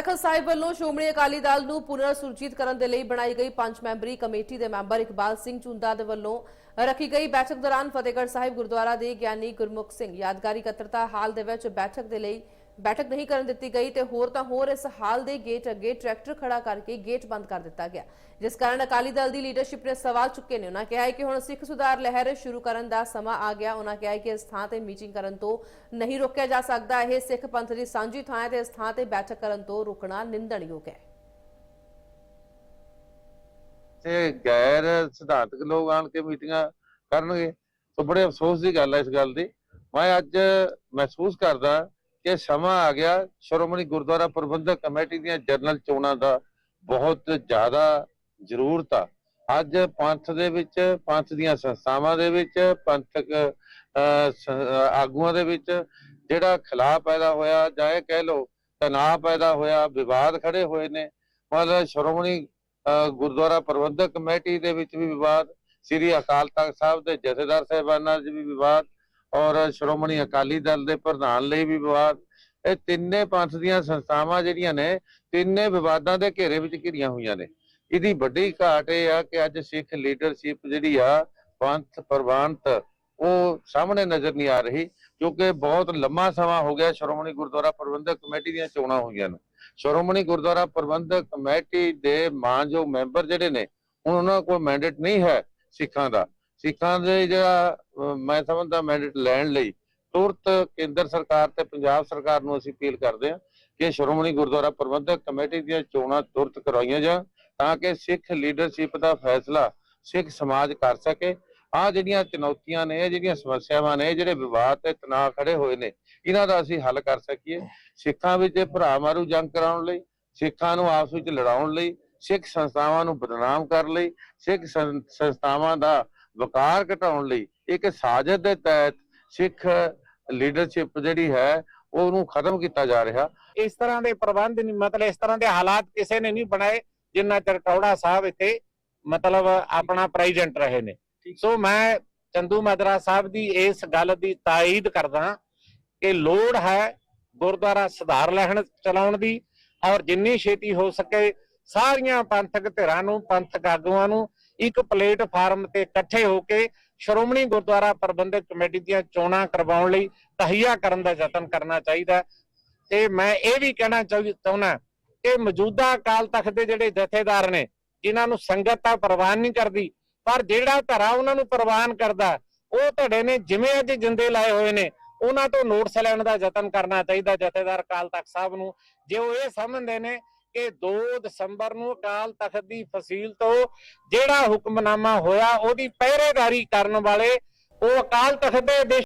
ਤਖਤ ਸਾਹਿਬ ਵੱਲੋਂ ਸ਼੍ਰੋਮਣੀ ਅਕਾਲੀ ਦਲ ਨੂੰ ਪੁਨਰ ਸੁਰਜੀਤ ਕਰਨ ਦੇ ਲਈ ਬਣਾਈ ਗਈ ਪੰਜ ਮੈਂਬਰੀ ਕਮੇਟੀ ਦੇ ਮੈਂਬਰ ਇਕਬਾਲ ਸਿੰਘ ਚੁੰਦਾ ਦੇ ਵੱਲੋਂ ਰੱਖੀ ਗਈ ਬੈਠਕ ਦੌਰਾਨ ਫਤਿਹਗੜ੍ਹ ਸਾਹਿਬ ਗੁਰਦੁਆਰਾ ਦੇ ਗਿਆਨੀ ਗੁਰਮੁਖ ਸਿੰਘ ਯਾਦਗਾਰੀ ਇਕੱਤਰਤਾ ਹਾਲ ਦੇ ਵਿੱਚ ਬੈਠਕ ਦੇ ਲਈ ਬੈਠਕ ਨਹੀਂ ਕਰਨ ਦਿੱਤੀ ਗਈ ਤੇ ਹੋਰ ਤਾਂ ਹੋਰ ਇਸ ਹਾਲ ਦੇ ਗੇਟ ਅੱਗੇ ਟਰੈਕਟਰ ਖੜਾ ਕਰਕੇ ਗੇਟ ਬੰਦ ਕਰ ਦਿੱਤਾ ਗਿਆ। ਜਿਸ ਕਾਰਨ ਅਕਾਲੀ ਦਲ ਦੀ ਲੀਡਰਸ਼ਿਪ ਨੇ ਸਵਾਲ ਚੁੱਕੇ ਨੇ। ਉਹਨਾਂ ਕਿਹਾ ਹੈ ਕਿ ਹੁਣ ਸਿੱਖ ਸੁਧਾਰ ਲਹਿਰ ਸ਼ੁਰੂ ਕਰਨ ਦਾ ਸਮਾਂ ਆ ਗਿਆ। ਉਹਨਾਂ ਕਿਹਾ ਹੈ ਕਿ ਇਸ ਥਾਂ ਤੇ ਮੀਟਿੰਗ ਕਰਨ ਤੋਂ ਨਹੀਂ ਰੋਕਿਆ ਜਾ ਸਕਦਾ। ਇਹ ਸਿੱਖ ਪੰਥ ਦੀ ਸਾਂਝੀ ਥਾਂ ਹੈ ਤੇ ਇਸ ਥਾਂ ਤੇ ਬੈਠਕ ਕਰਨ ਤੋਂ ਰੁਕਣਾ ਨਿੰਦਣਯੋਗ ਹੈ। ਤੇ ਗੈਰ ਸਿਧਾਂਤਕ ਲੋਕ ਆਣ ਕੇ ਮੀਟਿੰਗਾਂ ਕਰਨਗੇ। ਸੋ ਬੜੇ ਅਫਸੋਸ ਦੀ ਗੱਲ ਹੈ ਇਸ ਗੱਲ ਦੀ। ਮੈਂ ਅੱਜ ਮਹਿਸੂਸ ਕਰਦਾ ਕਿ ਸਮਾਂ ਆ ਗਿਆ। ਸ਼੍ਰੋਮਣੀ ਗੁਰਦੁਆਰਾ ਪ੍ਰਬੰਧਕ ਕਮੇਟੀ ਦੀਆਂ ਜਨਰਲ ਚੋਣਾਂ ਦਾ ਬਹੁਤ ਜ਼ਿਆਦਾ ਜ਼ਰੂਰਤ ਆ। ਅੱਜ ਪੰਥ ਦੇ ਵਿੱਚ, ਪੰਥ ਦੀਆਂ ਸੰਸਥਾਵਾਂ ਦੇ ਵਿੱਚ ਪੰਥਕ ਆਗੂਆਂ ਦੇ ਵਿੱਚ ਜਿਹੜਾ ਖਿਲਾ ਪੈਦਾ ਹੋਇਆ, ਜਾਂ ਇਹ ਕਹਿ ਲਓ ਤਣਾਅ ਪੈਦਾ ਹੋਇਆ, ਵਿਵਾਦ ਖੜੇ ਹੋਏ ਨੇ। ਮਤਲਬ ਸ਼੍ਰੋਮਣੀ, ਅਹ, ਗੁਰਦੁਆਰਾ ਪ੍ਰਬੰਧਕ ਕਮੇਟੀ ਦੇ ਵਿੱਚ ਵੀ ਵਿਵਾਦ, ਸ੍ਰੀ ਅਕਾਲ ਤਖਤ ਸਾਹਿਬ ਦੇ ਜਥੇਦਾਰ ਸਾਹਿਬਾਨਾਂ 'ਚ ਵੀ ਵਿਵਾਦ ਔਰ ਸ਼੍ਰੋਮਣੀ ਅਕਾਲੀ ਦਲ ਦੇ ਪ੍ਰਧਾਨ ਲਈ ਵੀ ਵਿਵਾਦ। ਇਹ ਤਿੰਨੇ ਪੰਥ ਦੀਆਂ ਸੰਸਥਾਵਾਂ ਜਿਹੜੀਆਂ ਨੇ, ਤਿੰਨੇ ਵਿਵਾਦਾਂ ਦੇ ਘੇਰੇ ਵਿੱਚ ਘਿਰੀਆਂ ਹੋਈਆਂ ਨੇ। ਇਹਦੀ ਵੱਡੀ ਘਾਟ ਇਹ ਆ ਕਿ ਅੱਜ ਸਿੱਖ ਲੀਡਰਸ਼ਿਪ ਜਿਹੜੀ ਆ, ਪੰਥ ਪ੍ਰਵਾਨਤ, ਉਹ ਸਾਹਮਣੇ ਨਜ਼ਰ ਨਹੀਂ ਆ ਰਹੀ, ਕਿਉਂਕਿ ਬਹੁਤ ਲੰਮਾ ਸਮਾਂ ਹੋ ਗਿਆ ਸ਼੍ਰੋਮਣੀ ਗੁਰਦੁਆਰਾ ਪ੍ਰਬੰਧਕ ਕਮੇਟੀ ਦੀਆਂ ਚੋਣਾਂ ਹੋਈਆਂ ਨੇ। ਸ਼੍ਰੋਮਣੀ ਗੁਰਦੁਆਰਾ ਪ੍ਰਬੰਧਕ ਕਮੇਟੀ ਦੇ ਮਾਨਯੋਗ ਮੈਂਬਰ ਜਿਹੜੇ ਨੇ, ਹੁਣ ਉਹਨਾਂ ਕੋਲ ਮੈਂਡੇਟ ਨਹੀਂ ਹੈ ਸਿੱਖਾਂ ਦਾ। ਸਿੱਖਾਂ ਦੇ ਜਿਹੜਾ ਮੈਂ ਸਮਝਦਾ ਮੈਂਡੇਟ ਲੈਣ ਲਈ ਤੁਰਤ ਕੇਂਦਰ ਸਰਕਾਰ ਤੇ ਪੰਜਾਬ ਸਰਕਾਰ ਨੂੰ ਅਸੀਂ ਅਪੀਲ ਕਰਦੇ ਹਾਂ ਕਿ ਸ਼੍ਰੋਮਣੀ ਗੁਰਦੁਆਰਾ ਪ੍ਰਬੰਧਕ ਕਮੇਟੀ ਦੀਆਂ ਚੋਣਾਂ ਤੁਰਤ ਕਰਵਾਈਆਂ ਜਾਣ ਤਾਂ ਕਿ ਸਿੱਖ ਲੀਡਰਸ਼ਿਪ ਦਾ ਫੈਸਲਾ ਸਿੱਖ ਸਮਾਜ ਕਰ ਸਕੇ। ਆ ਜਿਹੜੀਆਂ ਚੁਣੌਤੀਆਂ ਨੇ, ਇਹ ਜਿਹੜੀਆਂ ਸਮੱਸਿਆਵਾਂ ਨੇ ਜਿਹੜੇ ਵਿਵਾਦ ਤੇ ਤਣਾਅ ਖੜੇ ਹੋਏ ਨੇ, ਇਹਨਾਂ ਦਾ ਅਸੀਂ ਹੱਲ ਕਰ ਸਕੀਏ। ਸਿੱਖਾਂ ਵਿੱਚ ਭਰਾ ਮਾਰੂ ਜੰਗ ਕਰਾਉਣ ਲਈ, ਸਿੱਖਾਂ ਨੂੰ ਆਪਸ ਵਿੱਚ ਲੜਾਉਣ ਲਈ, ਸਿੱਖ ਸੰਸਥਾਵਾਂ ਨੂੰ ਬਦਨਾਮ ਕਰਨ ਲਈ, ਸਿੱਖ ਸੰਸਥਾਵਾਂ ਦਾ ਵਕਾਰ ਘਟਾਉਣ ਲਈ ਇੱਕ ਸਾਜ਼ਿਸ਼ ਦੇ ਤਹਿਤ ਸਿੱਖ ਲੀਡਰਸ਼ਿਪ ਜਿਹੜੀ ਹੈ ਉਹਨੂੰ ਖਤਮ ਕੀਤਾ ਜਾ ਰਿਹਾ। ਇਸ ਤਰ੍ਹਾਂ ਦੇ ਪ੍ਰਬੰਧ ਨਹੀਂ ਮਤਲਬ ਇਸ ਤਰ੍ਹਾਂ ਦੇ ਹਾਲਾਤ ਕਿਸੇ ਨੇ ਨਹੀਂ ਬਣਾਏ ਜਿੰਨਾ ਚਿਰ ਟੌੜਾ ਸਾਹਿਬ ਇੱਥੇ ਮਤਲਬ ਆਪਣਾ ਪ੍ਰੈਜ਼ੀਡੈਂਟ ਰਹੇ ਨੇ। ਸੋ ਮੈਂ ਚੰਦੂ ਮਦਰਾ ਸਾਹਿਬ ਦੀ ਇਸ ਗੱਲ ਦੀ ਤਾਇਦ ਕਰਦਾ ਕਿ ਲੋੜ ਹੈ ਗੁਰਦੁਆਰਾ ਸੁਧਾਰ ਲੈਣ ਚਲਾਉਣ ਦੀ ਔਰ ਜਿੰਨੀ ਛੇਤੀ ਹੋ ਸਕੇ ਸਾਰੀਆਂ ਪੰਥਕ ਧਿਰਾਂ ਨੂੰ ਪੰਥਕ ਆਗੂਆਂ ਨੂੰ ਇੱਕ ਪਲੇਟਫਾਰਮ ਤੇ ਇਕੱਠੇ ਹੋ ਕੇ ਸ਼੍ਰੋਮਣੀ ਗੁਰਦੁਆਰਾ ਪ੍ਰਬੰਧਕ ਕਮੇਟੀ ਦੀਆਂ ਚੋਣਾਂ ਕਰਵਾਉਣ ਲਈ ਤਹੀਆ ਕਰਨ ਦਾ ਯਤਨ ਕਰਨਾ ਚਾਹੀਦਾ ਤੇ ਮੈਂ ਇਹ ਵੀ ਕਹਿਣਾ ਚਾਹੁੰਦਾ ਕਿ ਮੌਜੂਦਾ ਅਕਾਲ ਤਖਤ ਦੇ ਜਿਹੜੇ ਜਥੇਦਾਰ ਨੇ, ਜਿਨ੍ਹਾਂ ਨੂੰ ਸੰਗਤ ਤਾਂ ਪ੍ਰਵਾਨ ਨਹੀਂ ਕਰਦੀ, ਪਰ ਜਿਹੜਾ ਧਰਾ ਉਹਨਾਂ ਨੂੰ ਪ੍ਰਵਾਨ ਕਰਦਾ, ਉਹ ਧੜੇ ਨੇ ਜਿਵੇਂ ਅੱਜ ਜਿੰਦੇ ਲਾਏ ਹੋਏ ਨੇ, ਉਹਨਾਂ ਤੋਂ ਨੋਟਸ ਲੈਣ ਦਾ ਯਤਨ ਕਰਨਾ ਚਾਹੀਦਾ ਜਥੇਦਾਰ ਅਕਾਲ ਤਖਤ ਸਾਹਿਬ ਨੂੰ। ਜੇ ਉਹ ਇਹ ਸਮਝਦੇ ਨੇ ਕਿ 2 ਦਸੰਬਰ ਨੂੰ ਅਕਾਲ ਤਖਤ ਦੀ ਫਸੀਲ ਤੋਂ ਜਿਹੜਾ ਹੁਕਮਨਾਮਾ ਹੋਇਆ, ਉਹਦੀ ਪਹਿਰੇਦਾਰੀ ਕਰਨ ਵਾਲੇ ਉਹ ਅਕਾਲ ਤਖਤ ਦੇ